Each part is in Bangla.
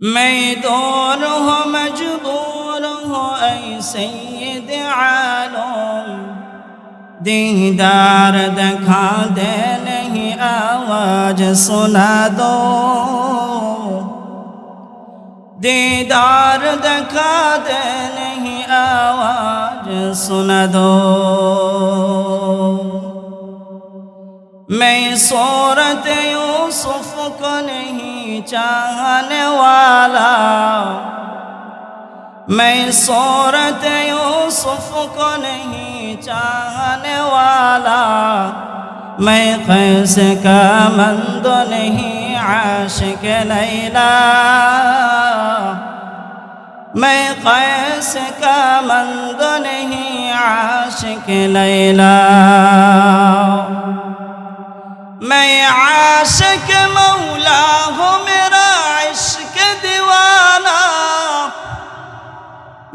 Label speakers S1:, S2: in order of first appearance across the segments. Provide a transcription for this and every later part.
S1: ميدون هو مجبور هو أي سيد عالم دیدار دکھا دے نہیں آواز سنا دو دیدار دکھا دے نہیں آواز سنا دو میں صورت یوسف کو نہیں چاہنے والا میں صورت یوسف کو نہیں چاہنے والا میں قیس کا مند نہیں عاشق لیلا میں قیس کا مند نہیں عاشق لیلا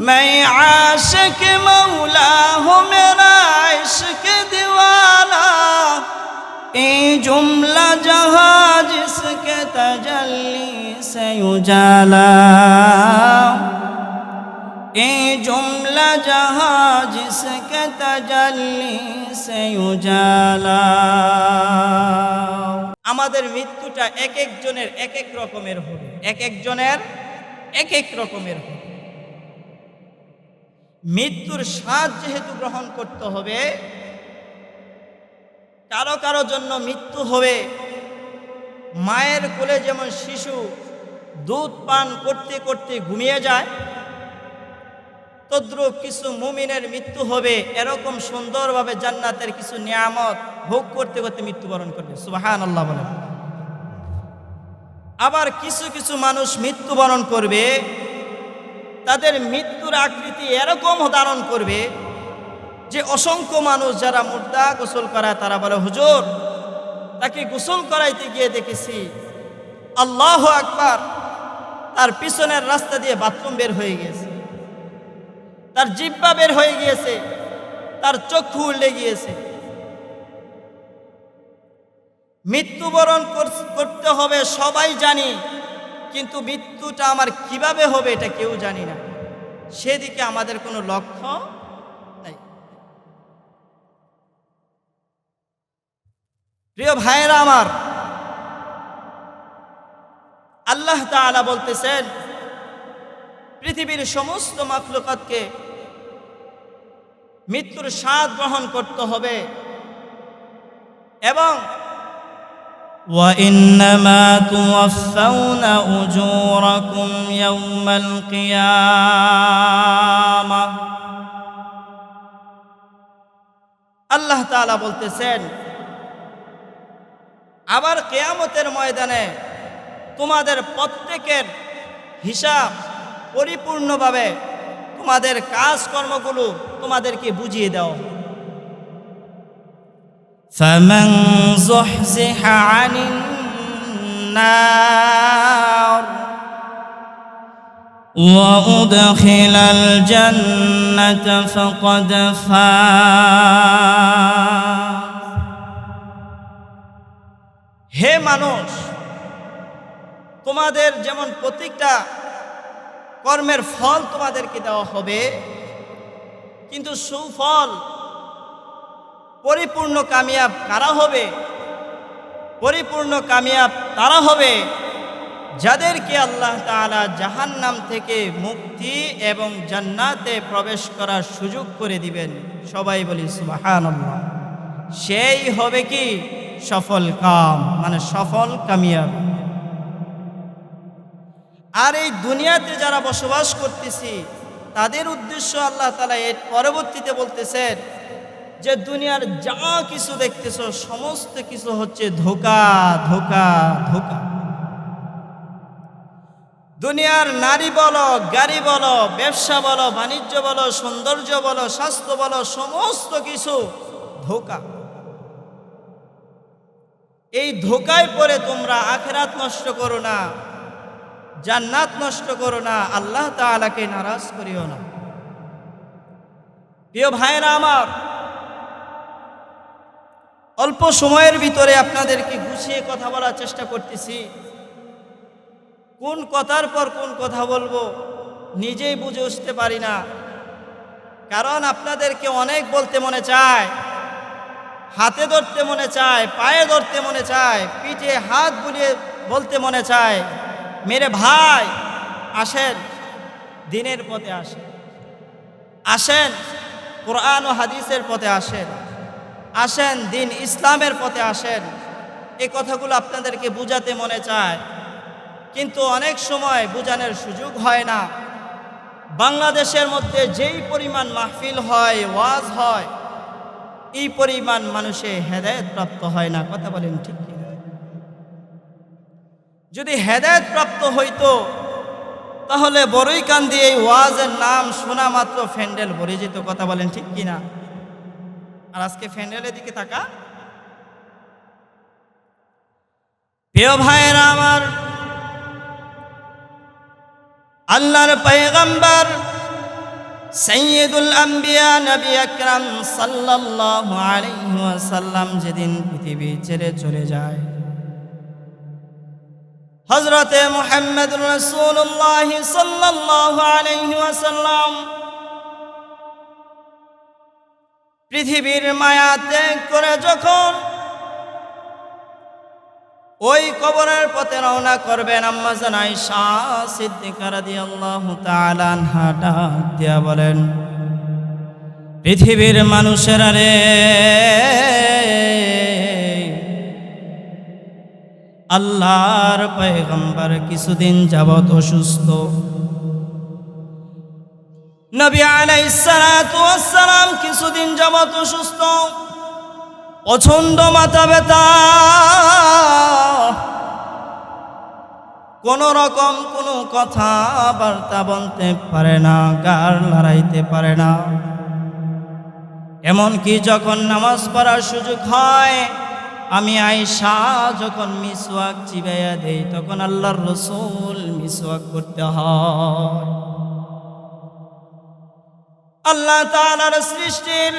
S1: میں عاشق مولا ہوں میرا عشق دیوانہ اے جملہ جہاں جس کے تجلی سے اجالا اے جملہ جہاں جس کے تجلی سے اجالا আমাদের মৃত্যুটা এক একজনের এক এক রকমের হবে এক একজনের এক এক রকমের হবে মৃত্যুর স্বাদ যেহেতু গ্রহণ করতে হবে, কারও কারও জন্য মৃত্যু হবে। মায়ের কোলে যেমন শিশু দুধ পান করতে করতে ঘুমিয়ে যায়, তদ্রুপ কিছু মুমিনের মৃত্যু হবে। এরকম সুন্দরভাবে জান্নাতের কিছু নিয়ামত ভোগ করতে করতে মৃত্যুবরণ করবে। সুবাহান আল্লাহ বলে আবার কিছু কিছু মানুষ মৃত্যুবরণ করবে। তাদের মৃত্যুর আকৃতি এরকম ধারণ করবে যে অসংখ্য মানুষ যারা মুর্দা গোসল করায়, তারা বলে, হুজুর, তাকে গোসল করাইতে গিয়ে দেখেছি। আল্লাহ আকবার, তার পিছনের রাস্তা দিয়ে বাথরুম বের হয়ে গিয়েছে। তার জিব্বা বের হয়ে গিয়েছে। তার চক্ষু উল্লে গিয়েছে। মৃত্যুবরণ কর- করতে হবে, সবাই জানি কিন্তু মৃত্যুটা আমার কীভাবে হবে এটা কেউ জানি না। সেদিকে আমাদের কোনো লক্ষ্য নাই। প্রিয় ভাইয়েরা আমার, আল্লাহ তাআলা বলতেছেন, পৃথিবীর সমস্ত মাখলুকাতকে মৃত্যুর স্বাদ গ্রহণ করতে হবে এবং وإنما توفون أجوركم يوم القيامة আল্লাহ তাআলা বলতেছেন আবার কেয়ামতের ময়দানে তোমাদের প্রত্যেকের হিসাব পরিপূর্ণভাবে তোমাদের কাজকর্মগুলো তোমাদেরকে বুঝিয়ে দেওয়া হবে। فمن زحزح عن النار وأدخل الجنة فقد فاز হে মানুষ তোমাদের যেমন প্রত্যেকটা কর্মের ফল তোমাদেরকে দেওয়া হবে কিন্তু সুফল পরিপূর্ণ কামিয়াব কারা হবে? পরিপূর্ণ কামিয়াব তারা হবে যাদেরকে আল্লাহ তাআলা জাহান্নাম থেকে মুক্তি এবং জান্নাতে প্রবেশ করার সুযোগ করে দিবেন। সবাই বলি সুবহানাল্লাহ। সেই হবে কি? সফল কাম মানে সফল কামিয়াব। আর এই দুনিয়াতে যারা বসবাস করতেছি, তাদের উদ্দেশ্য আল্লাহ তালা এর পরবর্তীতে বলতেছেন যে দুনিয়ার যা কিছু দেখতেছ, সমস্ত কিছু হচ্ছে ধোকা ধোকা ধোকা। দুনিয়ার নারী বলো, গাড়ি বলো, ব্যবসা বলো, বাণিজ্য বলো, সৌন্দর্য বলো, স্বাস্থ্য বলো, সমস্ত কিছু ধোকা। এই ধোকায় পরে তোমরা আখেরাত নষ্ট করো না, জান্নাত নষ্ট করো না, আল্লাহ তাআলাকে নারাজ করিও না। প্রিয় ভাইরা আমার অল্প সময়ের ভিতরে আপনাদেরকে গুছিয়ে কথা বলার চেষ্টা করতেছি। কোন কথার পর কোন কথা বলব নিজেই বুঝে উঠতে পারি না। কারণ আপনাদেরকে অনেক বলতে মনে চায়, হাতে ধরতে মনে চায়, পায়ে ধরতে মনে চায়, পিঠে হাত বুলিয়ে বলতে মনে চায়, মেরে ভাই, আসেন, দিনের পথে আসেন। আসেন, কোরআন ও হাদিসের পথে আসেন। আসেন, দিন ইসলামের পথে আসেন। এই কথাগুলো আপনাদেরকে বুঝাতে মনে চায়। কিন্তু অনেক সময় বোঝানোর সুযোগ হয় না। বাংলাদেশের মধ্যে যেই পরিমাণ মাহফিল হয়, ওয়াজ হয়, এই পরিমাণ মানুষে হেদায়ত প্রাপ্ত হয় না। কথা বলেন ঠিক যদি হেদায়ত প্রাপ্ত হইতো, তাহলে বড়ই কান দিয়ে এই ওয়াজের নাম শোনা মাত্র ফ্যান্ডেল ভরে যেত। কথা বলেন ঠিক কিনা আর আজকে ফ্যান্ডেলের দিকে তাকা। প্রিয় ভাইয়েরা আমার, আল্লাহর পয়গম্বর সৈয়দুল আম্বিয়া নবী আকরাম সাল্লাল্লাহু আলাইহি ওয়াসাল্লাম যেদিন পৃথিবী ছেড়ে চলে যায়, হযরতে মুহাম্মদ রাসূলুল্লাহ সাল্লাল্লাহু আলাইহি ওয়াসাল্লাম পৃথিবীর মায়া ত্যাগ করে যখন ওই কবরের পথে রওনা করবেন আম্মা জানাই শাহ বলেন, পৃথিবীর মানুষেরা রে, আল্লাহর পয়গম্বর কিছুদিন যাবত অসুস্থ। নবী আলাইহিস সালাতু ওয়াস সালাম কিছুদিন যাবত অসুস্থ। প্রচণ্ড মাথা ব্যথা। কোন রকম কোনো কথা বার্তা বলতে পারে না গার লড়াইতে পারে না। এমনকি যখন নামাজ পড়ার সুযোগ হয়, আমি আয়সা যখন মিসওয়াক চিবাইয়া দেই, তখন আল্লাহর রসুল মিসওয়াক করতে হয়। আল্লাহ তাআলার সৃষ্টির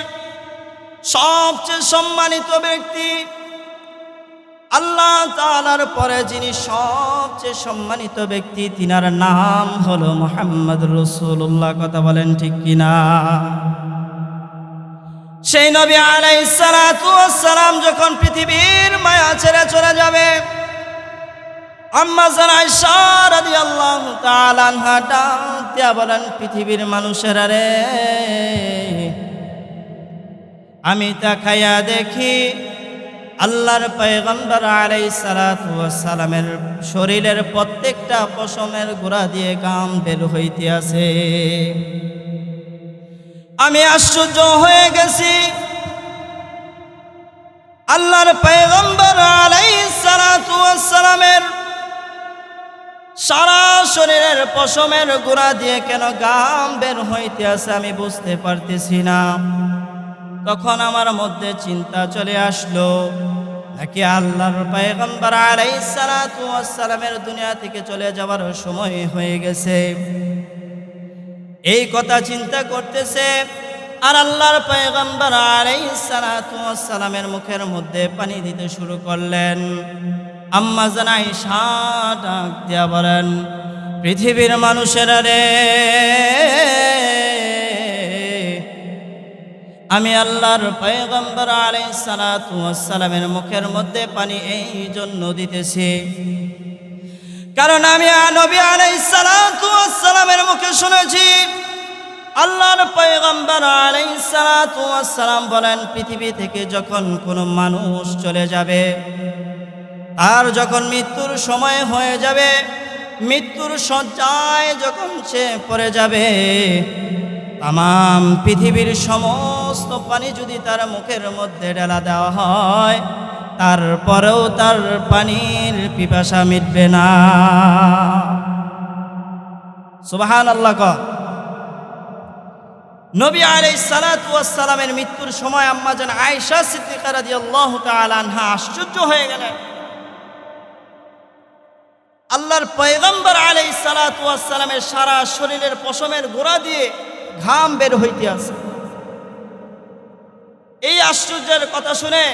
S1: সবচেয়ে সম্মানিত ব্যক্তি আল্লাহ তাআলার পরে যিনি সবচেয়ে সম্মানিত ব্যক্তি, তিনার নাম হলো মোহাম্মদ রসুল্লাহ কথা বলেন ঠিক কিনা? সেই নবী আলাইসালাম যখন পৃথিবীর মায়া ছেড়ে চলে যাবে আম্মা জানাই বলেন পৃথিবীর মানুষেরা রে। আমি তা খাইয়া দেখি আল্লাহর পয়গম্বর আলাই সালামের শরীরের প্রত্যেকটা পশমের গোড়া দিয়ে গাম বের হইতে আছে। আমি আশ্চর্য হয়ে গেছি। আল্লাহর পয়গম্বর আলাই সালামের সারা শরীরের পশমের গোড়া দিয়ে কেন গাম বের হইতে আছে আমি বুঝতে পারতেছি না। তখন আমার মধ্যে চিন্তা চলে আসলো, নাকি আল্লাহর পয়গম্বর আলাইহিস সালাতু ওয়াস সালামের দুনিয়া থেকে চলে যাওয়ার সময় হয়ে গেছে। এই কথা চিন্তা করতেছে আর আল্লাহর পয়গম্বর আলাইহিস সালাতু ওয়াস সালামের মুখের মধ্যে পানি দিতে শুরু করলেন। আম্মা জানাই ডাক দিয়া বলেন, পৃথিবীর মানুষেরা রে, আমি আল্লাহর পয়গম্বর আলাইহিস সালাতু ওয়াস মুখের মধ্যে পানি এই জন্য দিতেছি। কারণ আমি নবী আলাই সালাতু ওয়াস সালামের মুখে শুনেছি, আল্লাহর পয়গম্বর আলাইহিস সালাতু ওয়াস বলেন, পৃথিবী থেকে যখন কোনো মানুষ চলে যাবে আর যখন মৃত্যুর সময় হয়ে যাবে, মৃত্যুর শয্যায় যখন সে পড়ে যাবে তাম পৃথিবীর সমস্ত পানি যদি তার মুখের মধ্যে ঢেলা দেওয়া হয়, তারপরেও তার পানির পিপাসা মিটবে না। সুবাহান আল্লাহ নবী আলাই সালামের মৃত্যুর সময় আম্মা যেন আয়সা সিদ্দিকা রাদিয়াল্লাহু তাআলা আনহা আশ্চর্য হয়ে গেলেন। আল্লাহর পয়গম্বর আলাই সালামের সারা শরীরের পশমের গোড়া দিয়ে ঘাম বের হইতে আছে। এই আশ্চর্যের কথা শুনে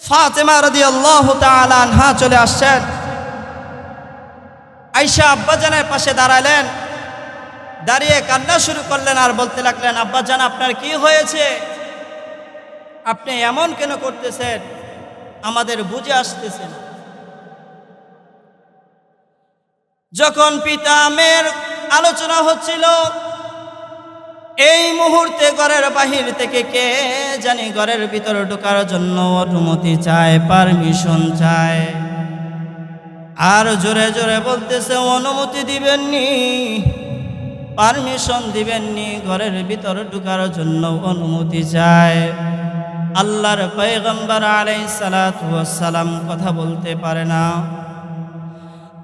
S1: ফাতেমা রদি আল্লাহ আনহা চলে আসছেন। আইসা আব্বাজানের পাশে দাঁড়ালেন। দাঁড়িয়ে কান্না শুরু করলেন আর বলতে লাগলেন, আব্বাজান, আপনার কি হয়েছে? আপনি এমন কেন করতেছেন? আমাদের বুঝে আসতেছেন। যখন পিতা মেয়ের আলোচনা হচ্ছিল, এই মুহূর্তে ঘরের বাহির থেকে কে জানি ঘরের ভিতরে ঢোকার জন্য অনুমতি চায় পারমিশন চায়। আর জোরে জোরে বলতেছে, অনুমতি দিবেননি পারমিশন দিবেননি, ঘরের ভিতরে ঢোকার জন্য অনুমতি চায়। আল্লাহর পয়গম্বর আলাই সালাম কথা বলতে পারে না।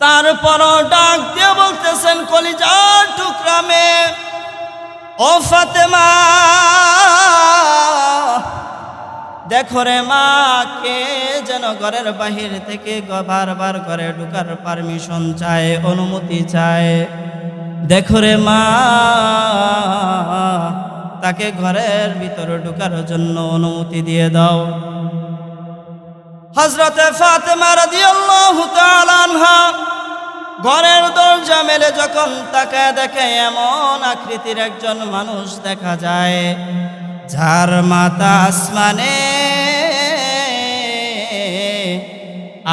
S1: তারপরও ডাক দিয়ে বলতেছেন কলিজার টুকরা মেয়ে, ও ফাতেমা, দেখো রে মা, কে যেন ঘরের বাহির থেকে বারবার ঘরে ঢুকার পারমিশন চায়, অনুমতি চায়। দেখো রে মা, তাকে ঘরের ভিতরে ঢুকার জন্য অনুমতি দিয়ে দাও। হজরতে ফাতেমা রাদিয়াল্লাহু তাআলা ঘরের দরজা মেলে যখন তাকে দেখে এমন আকৃতির একজন মানুষ দেখা যায়, যার মাথা আসমানে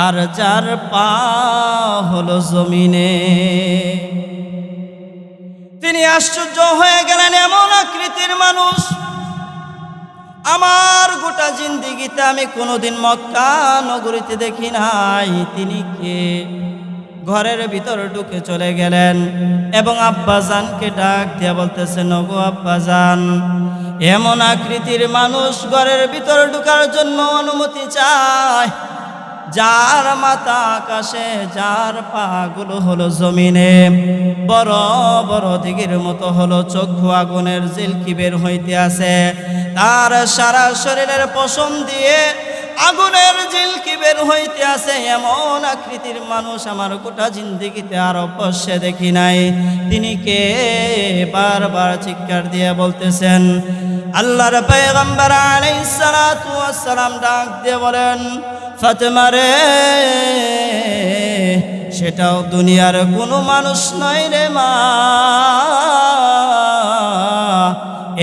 S1: আর যার পা হলো জমিনে। তিনি আশ্চর্য হয়ে গেলেন, এমন আকৃতির মানুষ আমার গোটা জিন্দিগিতে আমি কোনোদিন মক্কা নগরীতে দেখি নাই। তিনি কে? ঘরের ভিতর ঢুকে চলে গেলেন এবং আব্বাজানকে ডাক দিয়ে বলতেছে নগো আব্বাজান, এমন আকৃতির মানুষ ঘরের ভিতর ঢুকার জন্য অনুমতি চায়। যার মাতা আকাশে, যার পাগুলো হলো জমিনে, বড় বড় দিঘির মতো হলো চক্ষু আগুনের জিলকি বের হইতে আছে। তার সারা শরীরের পশম দিয়ে আগুনের জিলকি বের হইতে আছে এমন আকৃতির মানুষ আমার গোটা জিন্দিগিতে আর অবশ্যই দেখি নাই। তিনি কে? বারবার চিৎকার দিয়ে বলতেছেন, আল্লাহর পেগম্বর ওয়াস ডাক দিয়ে বলেন, ফাতেমা রে, সেটাও দুনিয়ার কোনো মানুষ নয় রে মা।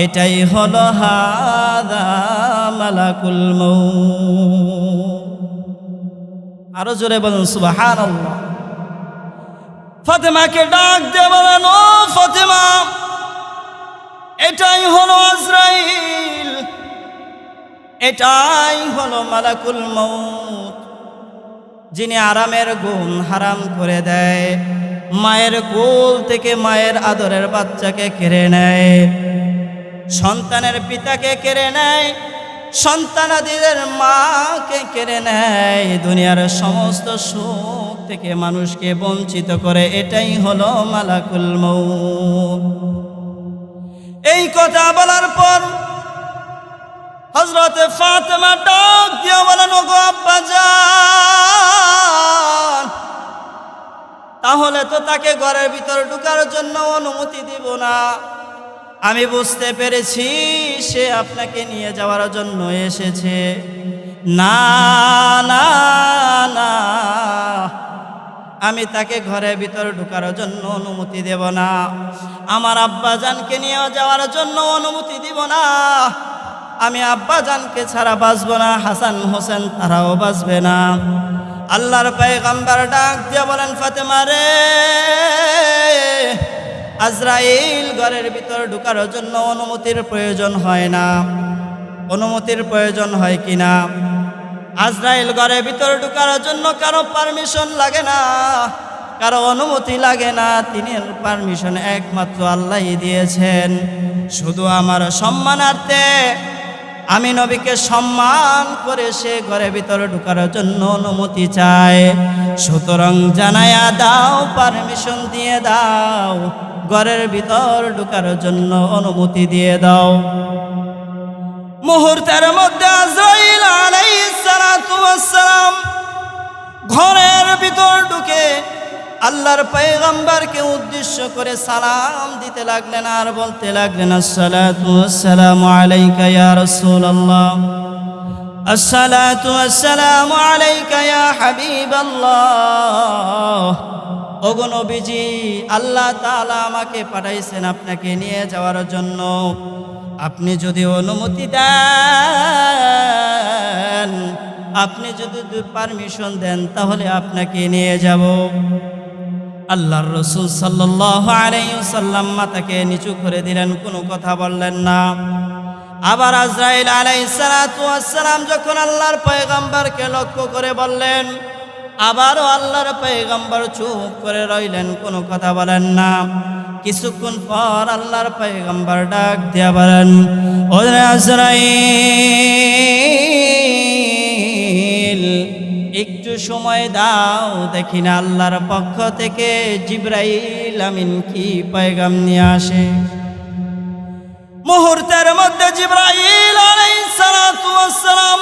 S1: এটাই হলো হাদা। মালাকুল আরও জোরে বলুন সুবাহান ফাতেমাকে ডাক দিয়ে বলেন, ও ফাতেমা, এটাই হলো আজরাইল, এটাই হলো মালাকুল মৌত যিনি আরামের গুণ হারাম করে দেয়, মায়ের কোল থেকে মায়ের আদরের বাচ্চাকে কেড়ে নেয়, সন্তানের পিতাকে কেড়ে নেয় সন্তানাদিদের মাকে কেড়ে নেয়। দুনিয়ার সমস্ত সুখ থেকে মানুষকে বঞ্চিত করে, এটাই হলো মালাকুল মৌত এই কথা বলার পর হজরতে ফাতেমা ডাক দিয়ে বলেন, ওগো আব্বাজান তাহলে তো তাকে ঘরের ভিতর ঢুকার জন্য অনুমতি দিব না। আমি বুঝতে পেরেছি সে আপনাকে নিয়ে যাওয়ার জন্য এসেছে। না না আমি তাকে ঘরের ভিতর ঢুকার জন্য অনুমতি দেব না। আমার আব্বাজানকে নিয়ে যাওয়ার জন্য অনুমতি দিব না। আমি আব্বাজানকে ছাড়া বাঁচব না, হাসান হোসেন তারাও বাঁচবে না। আল্লাহর পায়গাম্বার ডাক দিয়ে বলেন, ফাতেমা রে আজরাইল ঘরের ভিতর ঢুকার জন্য অনুমতির প্রয়োজন হয় না। অনুমতির প্রয়োজন হয় কি না? আজরাইল ঘরের ভিতর ঢুকার জন্য কারও পারমিশন লাগে না, কারও অনুমতি লাগে না। তিনি পারমিশন একমাত্র আল্লাহই দিয়েছেন। শুধু আমার সম্মানার্থে আমি নবীকে সম্মান করে সে ঘরের ভিতরে ঢুকার জন্য অনুমতি চায় সুতরাং জানায়া দাও পারমিশন দিয়ে দাও। ঘরের ভিতর ঢুকার জন্য অনুমতি দিয়ে দাও। মুহূর্তের মধ্যে আজরাইল আলাইহিস সালাতু ওয়াস সালাম ঘরের ভিতর ঢুকে আল্লাহর পয়গম্বরকে উদ্দেশ্য করে সালাম দিতে লাগলেন আর বলতে লাগলেন আসসালামু আলাইকা ইয়া রাসূলুল্লাহ। আসসালাতু আসসালামু আলাইকা ইয়া হাবিবাল্লাহ। ওগো নবীজি, আল্লাহ তাআলা আমাকে পাঠাইছেন আপনাকে নিয়ে যাওয়ার জন্য। আপনি যদি অনুমতি দেন, আপনি যদি পারমিশন দেন, তাহলে আপনাকে নিয়ে যাব। আল্লাহর রসুল সাল্লাহ আলাইসাল্লাম মাতাকে নিচু করে দিলেন, কোনো কথা বললেন না। আবার আজরাইল আলাইসালাম যখন আল্লাহর পয়গাম্বারকে লক্ষ্য করে বললেন আবারও আল্লাহর পয়গাম্বার চুপ করে রইলেন, কোনো কথা বলেন না। কিছুক্ষণ পর আল্লাহর পয়গাম্বার ডাক দিয়া বলেন একটু সময় দাও, দেখি না আল্লাহর পক্ষ থেকে জিব্রাইল আমিন কি পয়গাম নিয়ে আসে? মুহূর্তের মধ্যে জিব্রাইল আলাইহিস সালাম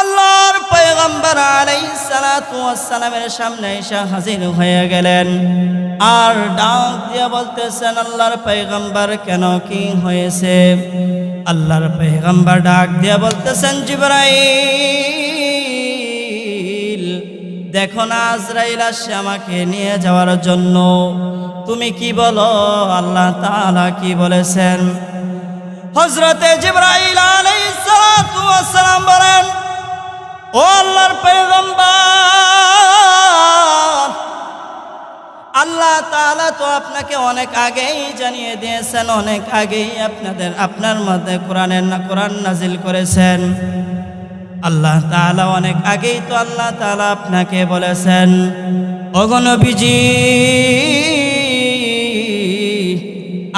S1: আল্লাহর পয়গম্বর ওয়াস সামনে এসে হাজির হয়ে গেলেন। আর ডাক দিয়ে বলতেছেন, আল্লাহর পয়গম্বর, কেন কি হয়েছে? আল্লাহর পয়গম্বর ডাক দিয়ে বলতেছেন, জিব্রাইল, দেখো না আজরাইল আসছে আমাকে নিয়ে যাওয়ার জন্য। তুমি কি বলো, আল্লাহ তাআলা কি বলেছেন? হজরতে জিব্রাইল আলাইহিস সালাম বলেন ও আল্লাহর পয়গম্বর, আল্লাহ তাআলা তো আপনাকে অনেক আগেই জানিয়ে দিয়েছেন, অনেক আগেই আপনাদের, আপনার মধ্যে কোরআনের না, কোরআন নাজিল করেছেন। আল্লাহ তাআলা অনেক আগেই তো আল্লাহ তাআলা আপনাকে বলেছেন অগণবিজি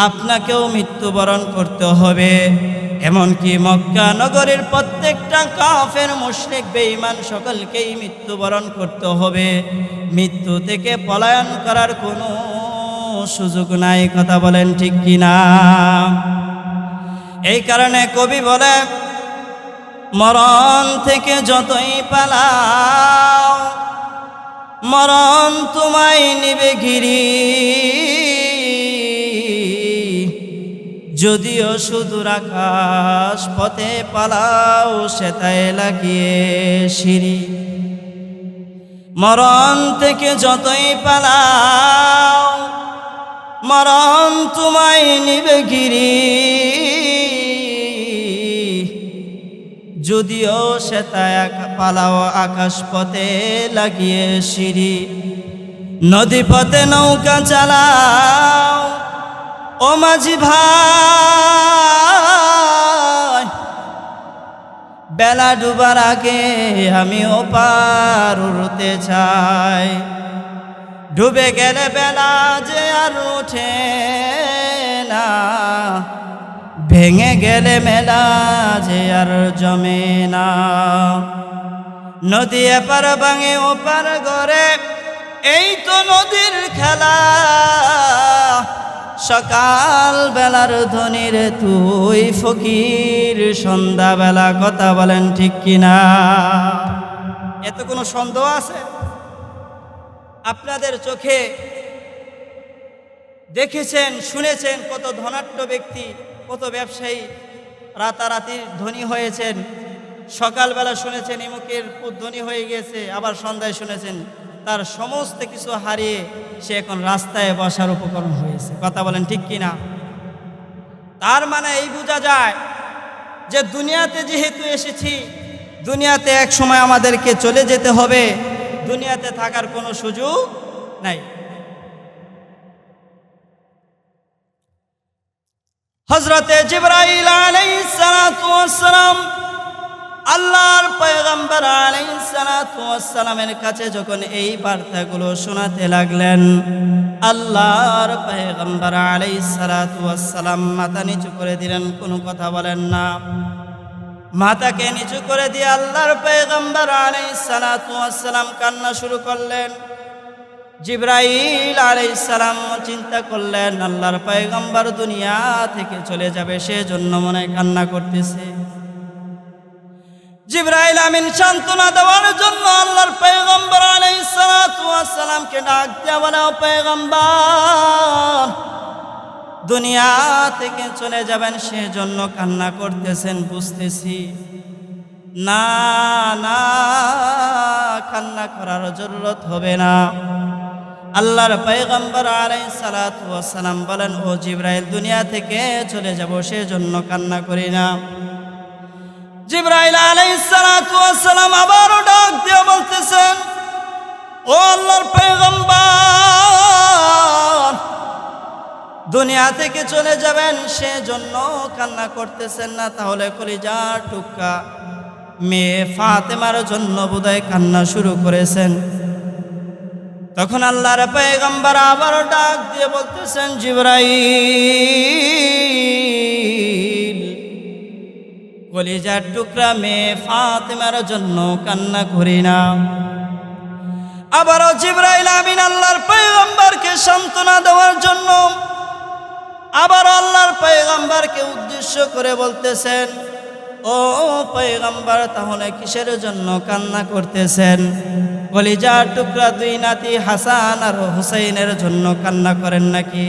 S1: আপনাকেও মৃত্যুবরণ করতে হবে। এমনকি মক্কা নগরের প্রত্যেকটা কাফের মুশরিক বেঈমান সকলকেই মৃত্যুবরণ করতে হবে। মৃত্যু থেকে পলায়ন করার কোনো সুযোগ নাই, কথা বলেন ঠিক কিনা? এই কারণে কবি বলে, মরণ থেকে যতই পালাও, মরণ তোমায় নিবে ঘিরি যদিও সুদূর আকাশ পথে পালাও সেটায় লাগিয়ে সিঁড়ি। মরণ থেকে যতই পালাও, মরণ তোমায় নিবে ঘিরি যদিও সেটায় পালাও আকাশ পথে লাগিয়ে সিঁড়ি, নদী পথে নৌকা চালাও ও মাঝি ভাই, বেলা ডুবার আগে আমি ও পার উড়তে চাই। ডুবে গেলে বেলা যে আর উঠে না, ভেঙে গেলে মেলা যে আর জমে না। নদী এপার ভাঙে ওপার গড়ে, এই তো নদীর খেলা। সকাল বেলার ধনির তুই ফকির। সন্ধ্যাবেলা কথা বলেন ঠিক কিনা? এত কোনো সন্দেহ আছে? আপনাদের চোখে দেখেছেন, শুনেছেন কত ধনাঢ্য ব্যক্তি, কত ব্যবসায়ী রাতারাতি ধনী হয়েছেন? সকালবেলা শুনেছেন ইমুকের ধনী হয়ে গেছে, আবার সন্ধ্যায় শুনেছেন। তার সমস্ত কিছু হারিয়ে সে এখন রাস্তায় বসার উপকরণ হয়েছে। কথা বলেন ঠিক কিনা? তার মানে এই বোঝা যায় যে দুনিয়াতে যেহেতু এসেছি, দুনিয়াতে এক সময় আমাদেরকে চলে যেতে হবে, দুনিয়াতে থাকার কোনো সুযোগ নাই। হজরতে জিব্রাইল আলাইহিস সালাম আল্লাহর পয়গম্বর ওয়াস কাছে যখন এই বার্তাগুলো শোনাতে লাগলেন, আল্লাহর পয়গম্বর ওয়াস মাথা নিচু করে দিলেন, কোনো কথা বলেন না। মাথাকে নিচু করে দিয়ে আল্লাহর পয়গম্বর ওয়াস কান্না শুরু করলেন। জিব্রাইল আলাইহিস সালাম চিন্তা করলেন, আল্লাহর পয়গম্বর দুনিয়া থেকে চলে যাবে, সেজন্য মনে কান্না করতেছে। জিব্রাইল আমিন সান্ত্বনা দেওয়ার জন্য আল্লাহর সালাতু ওয়াস ডাক দেওয়া বলে, "ও পয়গম্বর, দুনিয়া থেকে চলে যাবেন, সেজন্য কান্না করতেছেন, বুঝতেছি। না না, কান্না করার জরুরত হবে না। আল্লাহর পয়গম্বর আলাই সালাম বলেন, ও জিব্রাইল, দুনিয়া থেকে চলে যাব, সেজন্য কান্না করি না। জিব্রাইল আলাই সালাম আবারও ডাক দিয়ে বলতেছেন, ও আল্লাহর পেগম্বার দুনিয়া থেকে চলে যাবেন, সেজন্য কান্না করতেছেন না, তাহলে কলিজার টুকা মেয়ে ফাতেমার জন্য বোধহয় কান্না শুরু করেছেন। তখন আল্লাহর পেগম্বার আবার ডাক দিয়ে বলতেছেন, জিব্রাইল কলিজার টুকরা মেয়ে ফাতেমার জন্য কান্না করি না। আবারও জিব্রাইল আমিন আল্লাহর পেগম্বরকে সান্ত্বনা দেওয়ার জন্য আবার আল্লাহর পেগম্বরকে উদ্দেশ্য করে বলতেছেন, ও পেগম্বর তাহলে কিসের জন্য কান্না করতেছেন? কলিজার টুকরা দুই নাতি হাসান আর হুসাইনের জন্য কান্না করেন নাকি?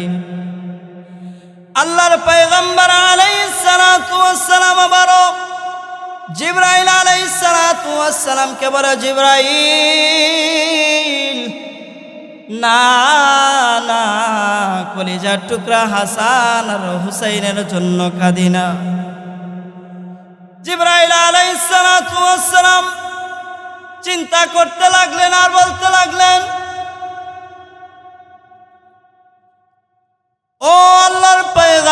S1: আল্লাহর পেগম্বর আলাইহিস সালাতু ওয়াস সালাম আবারও জিব্রাইল আলাইহিস সালাতু ওয়াস সালামকে বলে, জিব্রাইল, না না, কলিজার টুকরা হাসান আর হুসাইনের জন্য কাঁদিনা জিব্রাইল আলাইহিস সালাতু ওয়াস সালাম চিন্তা করতে লাগলেন আর বলতে লাগলেন, ও আল্লাহর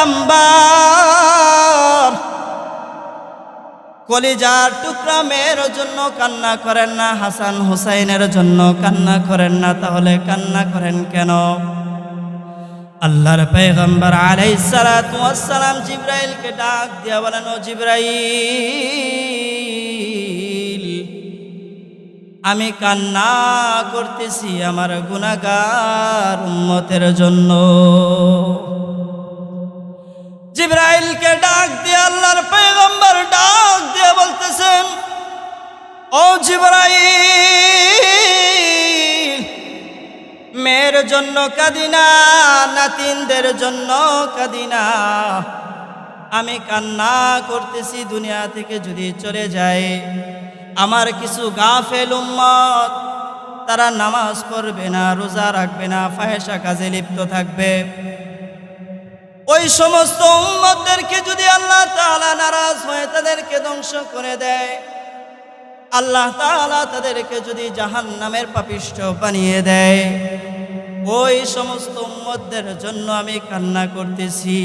S1: পয়গাম্বার কলিজার টুকরা মেয়ের জন্য কান্না করেন না, হাসান হুসাইনের জন্য কান্না করেন না, তাহলে কান্না করেন কেন? আল্লাহর সালাতু ওয়াস সালাম জিব্রাইলকে ডাক দিয়া বলেন, ও জিব্রাইল, আমি কান্না করতেছি আমার গুনাহগার উম্মতের জন্য। জিব্রাইলকে ডাক দিয়ে আল্লাহর পেগম্বর ডাক দিয়ে বলতেছেন, ও জিব্রাইল, মেয়ের জন্য কাদিনা, নাতিনদের জন্য কাদিনা। আমি কান্না করতেছি দুনিয়া থেকে যদি চলে যায়। আমার কিছু গাফেল উম্মত, তারা নামাজ পড়বে না, রোজা রাখবে না ফাহেসা কাজে লিপ্ত থাকবে। ওই সমস্ত উম্মতদেরকে যদি আল্লাহ তাআলা নারাজ হয়ে, তাদেরকে ধ্বংস করে দেয়। আল্লাহ তাআলা তাদেরকে যদি জাহান নামের পাপিষ্ঠ বানিয়ে দেয়। ওই সমস্ত উম্মতদের জন্য আমি কান্না করতেছি।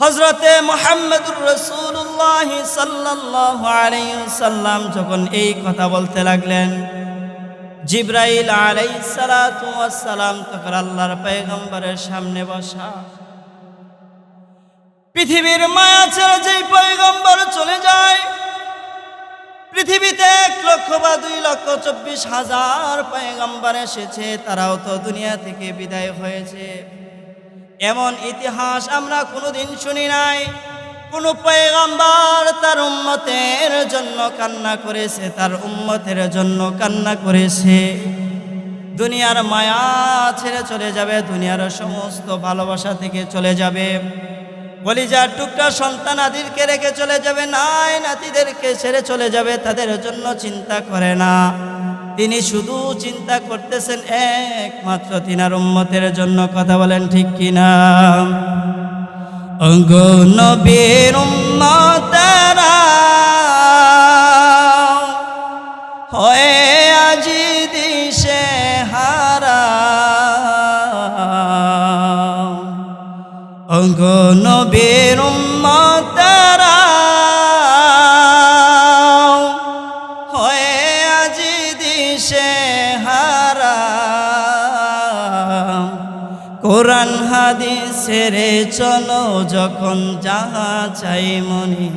S1: হজরতে মোহাম্মদুর রসুল্লাহ সাল্লাহ আলাইসাল্লাম যখন এই কথা বলতে লাগলেন জিব্রাইল আলাই সালাম তখন আল্লাহর পয়গম্বরের সামনে বসা। পৃথিবীর মায়া ছেড়ে যেই পয়গম্বর চলে যায়, পৃথিবীতে এক লক্ষ বা দুই লক্ষ চব্বিশ হাজার পয়গম্বর এসেছে, তারাও তো দুনিয়া থেকে বিদায় হয়েছে। এমন ইতিহাস আমরা কোনোদিন শুনি নাই। কোনো পয়গাম্বার তার উম্মতের জন্য কান্না করেছে, তার উম্মতের জন্য কান্না করেছে। দুনিয়ার মায়া ছেড়ে চলে যাবে, দুনিয়ার সমস্ত ভালোবাসা থেকে চলে যাবে। কলিজার টুকটা সন্তান আদিরকে রেখে চলে যাবে, নাই নাতিদেরকে ছেড়ে চলে যাবে, তাদের জন্য চিন্তা করে না। তিনি শুধু চিন্তা করতেছেন, একমাত্র তিনার উম্মতের জন্য, কথা বলেন ঠিক কিনা? অঙ্গ নবীর হয়ে আজি দিশে হারা। অঙ্গ নবীর হয়ে আজি দিশে হারা। কোরআন হাদিসের চলো যখন যাহা চাই মনে।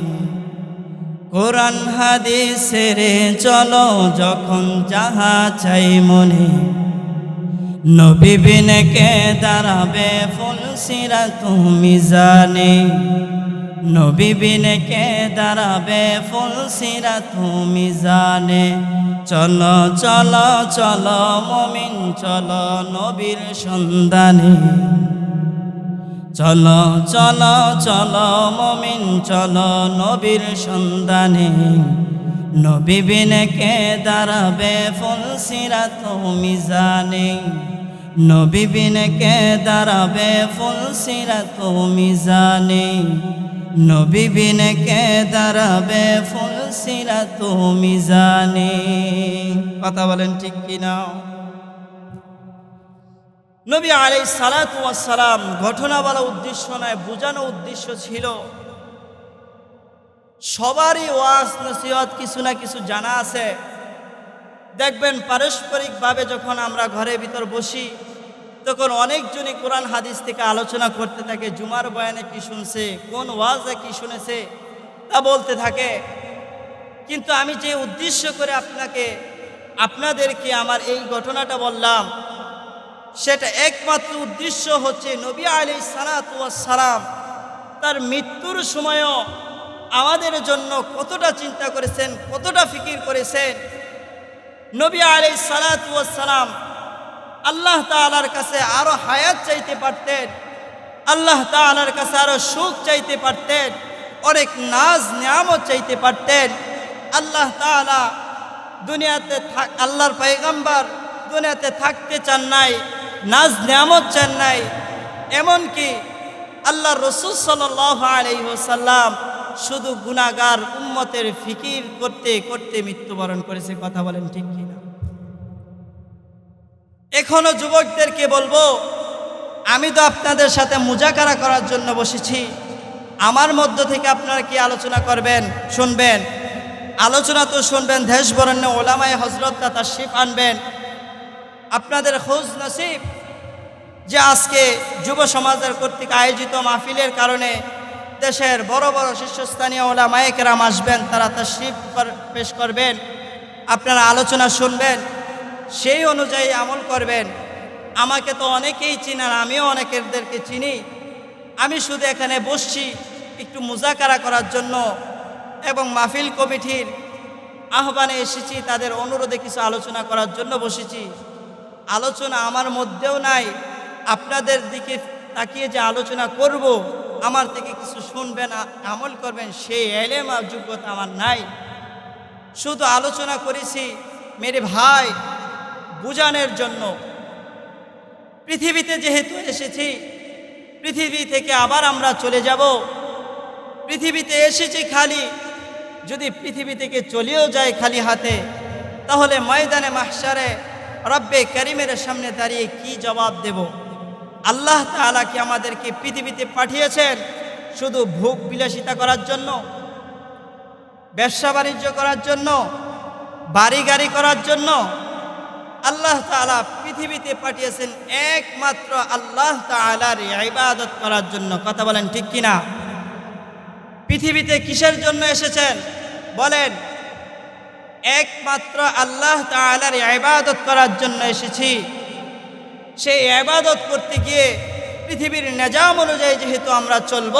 S1: কোরআন হাদিসের চলো যখন যাহা চাই মনে। নবী বিনে কে দাঁড়াবে ফুল সিরা তুমি জানে নবী বিনে কে দাঁড়াবে ফুল সিরা তুমি জানে। চলো চলো চলো, মমিন, চলো নবীর সন্ধানে। চলো চলো চলো, মমিন, চলো নবীর সন্ধানে। নবী বিনে কে দাঁড়াবে ফুল সিরাত মিজানে নবী বিনে কে দাঁড়াবে ফুল সিরাত মিজানে নবী বিনে কে দাঁড়াবে ফুল সিরাত মিজানে কথা বলেন ঠিক কিনা? নবী আলাই সালাম ঘটনা বলা উদ্দেশ্য নয় বোঝানো উদ্দেশ্য ছিল সবারই ওয়াজ, নসিহত কিছু না কিছু জানা আছে। দেখবেন পারস্পরিকভাবে যখন আমরা ঘরের ভিতর বসি তখন অনেকজনই কোরআন হাদিস থেকে আলোচনা করতে থাকে, জুমার বয়ানে কি শুনছে, কোন ওয়াজে কি শুনেছে, তা বলতে থাকে। কিন্তু আমি যে উদ্দেশ্য করে আপনাকে, আপনাদেরকে আমার এই ঘটনাটা বললাম, সেটা একমাত্র উদ্দেশ্য হচ্ছে নবী আলী সালাম তার মৃত্যুর সময়ও আমাদের জন্য কতটা চিন্তা করেছেন, কতটা ফিকির করেছেন। নবী আলী সালাম আল্লাহ তালার কাছে আরও হায়াত চাইতে পারতেন। আল্লাহ তালার কাছে আরও সুখ চাইতে পারতেন। অনেক নাজ নিয়ামত চাইতে পারতেন। আল্লাহ তালা দুনিয়াতে থাক আল্লাহর পাইগাম্বার দুনিয়াতে থাকতে চান নাই, নাজ নিয়ামত চান নাই। এমনকি আল্লাহ রসুল সাল্লাম শুধু গুণাগার উম্মতের ফিকির করতে করতে মৃত্যুবরণ করেছে, কথা বলেন ঠিক কিনা এখনও যুবকদেরকে বলব, আমি তো আপনাদের সাথে মুজাকারা করার জন্য বসেছি। আমার মধ্য থেকে আপনারা কি আলোচনা করবেন? শুনবেন। আলোচনা তো শুনবেন, দেশ বরণ্য ওলামায় হজরতটা তার শিফ আনবেন। আপনাদের খোঁজ নসিব যে আজকে যুব সমাজের কর্তৃক আয়োজিত মাহফিলের কারণে দেশের বড় বড় শীর্ষস্থানীয় ওলা মায়েকেরাম আসবেন, তারা তশরিফ পেশ করবেন। আপনারা আলোচনা শুনবেন। সেই অনুযায়ী আমল করবেন। আমাকে তো অনেকেই চিনার আমিও অনেকেরদেরকে চিনি। আমি শুধু এখানে বসছি একটু মুজাকারা করার জন্য এবং মাহফিল কমিটির আহ্বানে এসেছি, তাদের অনুরোধে কিছু আলোচনা করার জন্য বসেছি। আলোচনা আমার মধ্যেও নাই, আপনাদের দিকে তাকিয়ে যে আলোচনা করব, আমার থেকে কিছু শুনবেন, আমল করবেন, সেই এলেম আর যোগ্যতা আমার নাই। শুধু আলোচনা করেছি, মেরে ভাই বুঝানোর জন্য। পৃথিবীতে যেহেতু এসেছি, পৃথিবী থেকে আবার আমরা চলে যাব। পৃথিবীতে এসেছি খালি, যদি পৃথিবী থেকে চলেও যায় খালি হাতে, তাহলে ময়দানে মাহসারে রব্বে করিমের সামনে দাঁড়িয়ে কি জবাব দেব? আল্লাহ তাআলা কি আমাদেরকে পৃথিবীতে পাঠিয়েছেন শুধু ভোগ বিলাসিতা করার জন্য? ব্যবসা বাণিজ্য করার জন্য? বাড়ি গাড়ি করার জন্য? আল্লাহ তাআলা পৃথিবীতে পাঠিয়েছেন একমাত্র আল্লাহ তাআলার ইবাদত করার জন্য। কথা বলেন ঠিক কিনা? পৃথিবীতে কিসের জন্য এসেছেন? বলেন, একমাত্র আল্লাহ তাআলার ইবাদত করার জন্য এসেছি। সেই ইবাদত করতে গিয়ে পৃথিবীর নিজাম অনুযায়ী যেহেতু আমরা চলব,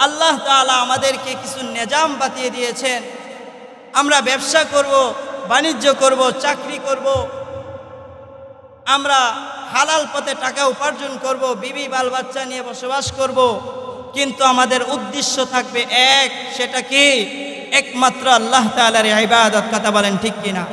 S1: আল্লাহ তাআলা আমাদেরকে কিছু নিজাম বাতিয়ে দিয়েছেন। আমরা ব্যবসা করব বাণিজ্য করব, চাকরি করব, আমরা হালাল পথে টাকা উপার্জন করব, বিবি বাল বাচ্চা নিয়ে বসবাস করব, কিন্তু আমাদের উদ্দেশ্য থাকবে এক, সেটা কি? একমাত্র আল্লাহ তালার ইবাদত, কথা বলেন ঠিক কিনা?